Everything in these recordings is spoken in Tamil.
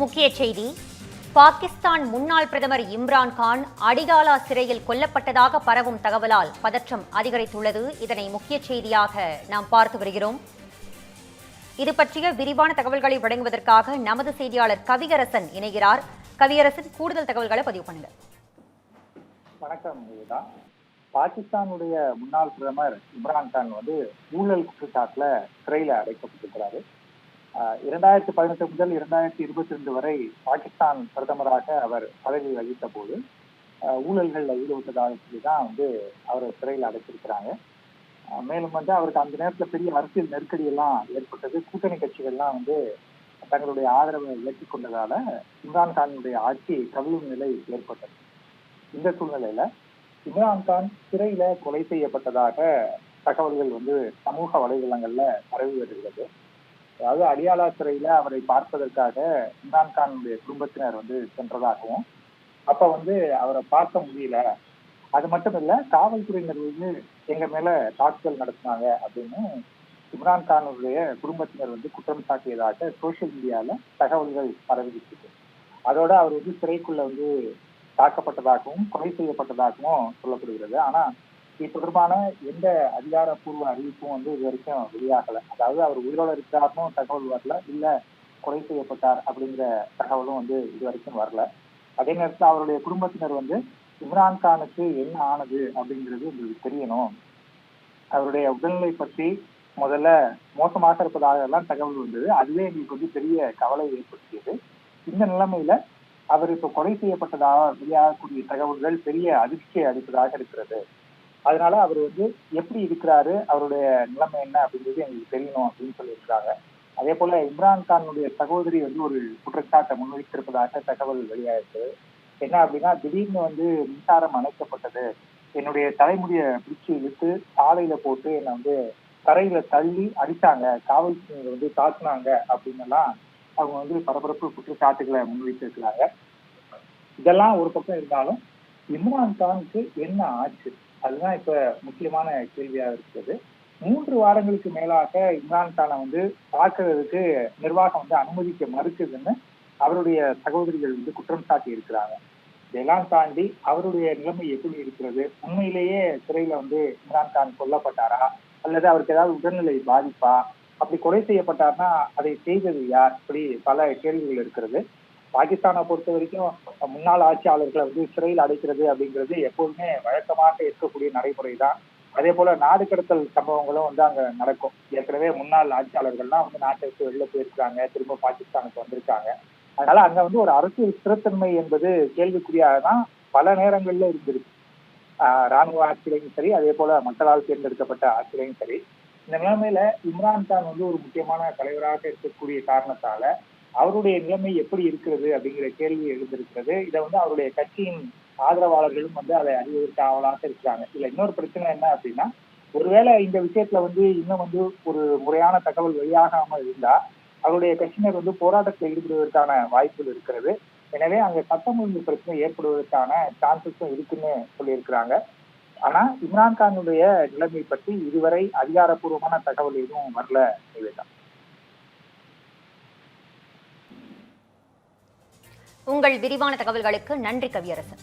முக்கிய செய்தி. பாகிஸ்தான் முன்னாள் பிரதமர் இம்ரான் கான் அடிகாலா சிறையில் கொல்லப்பட்டதாக பரவும் தகவலால் பதற்றம் அதிகரித்துள்ளது. இதனை முக்கிய செய்தியாக நாம் பார்த்து வருகிறோம். இது பற்றிய விரிவான தகவல்களை வழங்குவதற்காக நமது செய்தியாளர் கவியரசன் இணைகிறார். கவியரசன் கூடுதல் தகவல்களை பதிவு பண்ணுங்க. வணக்கம் பாகிஸ்தானுடைய முன்னாள் பிரதமர் இம்ரான் கான் வந்து ஊழல் குற்றச்சாட்டுல சிறையில அடைக்கப்பட்டிருக்கிறாரு. இரண்டாயிரத்தி பதினெட்டு முதல் இரண்டாயிரத்தி இருபத்தி ரெண்டு வரை பாகிஸ்தான் பிரதமராக அவர் பதவி வகித்த போது ஊழல்களில் ஈடுபட்டதாக சொல்லி தான் வந்து அவரை சிறையில் அடைச்சிருக்கிறாங்க மேலும் வந்து அவருக்கு அந்த நேரத்துல பெரிய அரசியல் நெருக்கடி எல்லாம் ஏற்பட்டது. கூட்டணி கட்சிகள்லாம் வந்து தங்களுடைய ஆதரவை விலக்கிக் கொண்டதால இம்ரான் கானுடைய ஆட்சி கவிழும் நிலை ஏற்பட்டது. இந்த சூழ்நிலையில இம்ரான் கான் சிறையில கொலை செய்யப்பட்டதாக தகவல்கள் வந்து சமூக வலைதளங்கள்ல பரவி வருகிறது. அதாவது அடியாளா சிறையில அவரை பார்ப்பதற்காக இம்ரான் கானுடைய குடும்பத்தினர் வந்து சென்றதாகவும் அப்ப வந்து அவரை பார்க்க முடியல. அது மட்டும் இல்ல காவல்துறையினர் வந்து எங்க மேல தாக்குதல் நடத்தினாங்க அப்படின்னு இம்ரான் கானுடைய குடும்பத்தினர் வந்து குற்றம் சாட்டியதாக சோசியல் மீடியால தகவல்கள் பரவிக்கிட்டு அதோட அவர் வந்து சிறைக்குள்ள வந்து தாக்கப்பட்டதாகவும் கொலை செய்யப்பட்டதாகவும் சொல்லப்படுகிறது. ஆனா இது தொடர்பான எந்த அதிகாரப்பூர்வ அறிவிப்பும் வந்து இது வரைக்கும் வெளியாகல. அதாவது அவர் உயிரோட இருக்கிறார்னு தகவல் வரல இல்ல கொலை செய்யப்பட்டார் அப்படிங்கிற தகவலும் வந்து இது வரைக்கும் வரல. அதே நேரத்தில் அவருடைய குடும்பத்தினர் வந்து இம்ரான் கானுக்கு என்ன ஆனது அப்படிங்கிறது உங்களுக்கு தெரியணும். அவருடைய உடல்நிலை பற்றி முதல்ல மோசமாக இருப்பதாக எல்லாம் தகவல் வந்தது. அதுவே எங்களுக்கு வந்து பெரிய கவலை ஏற்படுத்தியது. இந்த நிலைமையில அவர் இப்ப கொலை செய்யப்பட்டதாக வெளியாகக்கூடிய தகவல்கள் பெரிய அதிர்ச்சியை அளிப்பதாக இருக்கிறது. அதனால அவர் வந்து எப்படி இருக்கிறாரு அவருடைய நிலைமை என்ன அப்படிங்கிறது எங்களுக்கு தெரியணும் அப்படின்னு சொல்லியிருக்கிறாங்க. அதே போல இம்ரான் கானுடைய சகோதரி வந்து ஒரு குற்றச்சாட்டை முன்வைத்திருப்பதாக தகவல் வெளியாயிருக்கு. என்ன அப்படின்னா திடீர்னு வந்து மின்சாரம் அணைக்கப்பட்டது. என்னுடைய தலைமுடியை பிடிச்சி இழுத்து சாலையில போட்டு என்னை வந்து தரையில தள்ளி அடித்தாங்க காவல்துறையினர் வந்து தாக்குனாங்க அப்படின்னு எல்லாம் அவங்க வந்து பரபரப்பு குற்றச்சாட்டுகளை முன்வைத்திருக்கிறாங்க. இதெல்லாம் ஒரு பக்கம் இருந்தாலும் இம்ரான் கானுக்கு என்ன ஆச்சு? அதுதான் இப்ப முக்கியமான கேள்வியா இருக்கிறது. மூன்று வாரங்களுக்கு மேலாக இம்ரான் கானை வந்து பார்க்கறதுக்கு நிர்வாகம் வந்து அனுமதிக்க மறுக்குதுன்னு அவருடைய சகோதரிகள் வந்து குற்றம் சாட்டி இருக்கிறாங்க. இதெல்லாம் தாண்டி அவருடைய நிலைமை எப்படி இருக்கிறது? உண்மையிலேயே சிறையில வந்து இம்ரான் கான் கொல்லப்பட்டாரா? அல்லது அவருக்கு ஏதாவது உடல்நிலை பாதிப்பா? அப்படி கொலை செய்யப்பட்டார்னா அதை செய்தது யார்? இப்படி பல கேள்விகள் இருக்கிறது. பாகிஸ்தானை பொறுத்த வரைக்கும் முன்னாள் ஆட்சியாளர்களை வந்து சிறையில் அடைக்கிறது அப்படிங்கிறது எப்போதுமே வழக்கமாக இருக்கக்கூடிய நடைமுறை தான் அதே போல நாடு கடத்தல் சம்பவங்களும் வந்து அங்க நடக்கும். ஏற்கனவே முன்னாள் ஆட்சியாளர்கள்லாம் வந்து நாட்டை விட்டு வெளில போயிருக்காங்க திரும்ப பாகிஸ்தானுக்கு வந்திருக்காங்க. அதனால அங்க வந்து ஒரு அரசியல் ஸ்திரத்தன்மை என்பது கேள்விக்குறியாக தான் பல நேரங்கள்ல இருந்திருக்கு. ஆஹ் ராணுவ ஆட்சியிலையும் சரி அதே போல மக்களால் தேர்ந்தெடுக்கப்பட்ட ஆட்சியிலையும் சரி. இந்த நிலைமையில இம்ரான் கான் வந்து ஒரு முக்கியமான தலைவராக இருக்கக்கூடிய காரணத்தால அவருடைய நிலைமை எப்படி இருக்கிறது அப்படிங்கிற கேள்வி எழுந்திருக்கிறது. இதை வந்து அவருடைய கட்சியின் ஆதரவாளர்களும் வந்து அதை அறிவதற்கு ஆவலாக இருக்கிறாங்க. இதுல இன்னொரு பிரச்சனை என்ன அப்படின்னா ஒருவேளை இந்த விஷயத்துல வந்து இன்னும் வந்து ஒரு முறையான தகவல் வெளியாகாம இருந்தா அவருடைய கட்சியினர் வந்து போராட்டத்தில் ஈடுபடுவதற்கான வாய்ப்புகள் இருக்கிறது. எனவே அங்க சட்டம் ஒழுங்கு பிரச்சனை ஏற்படுவதற்கான சான்சஸும் இருக்குன்னு சொல்லியிருக்கிறாங்க. ஆனா இம்ரான்கானுடைய நிலைமை பற்றி இதுவரை அதிகாரப்பூர்வமான தகவல் எதுவும் வரல நிவேதா. உங்கள் விரிவான தகவல்களுக்கு நன்றி கவியரசன்.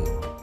fine.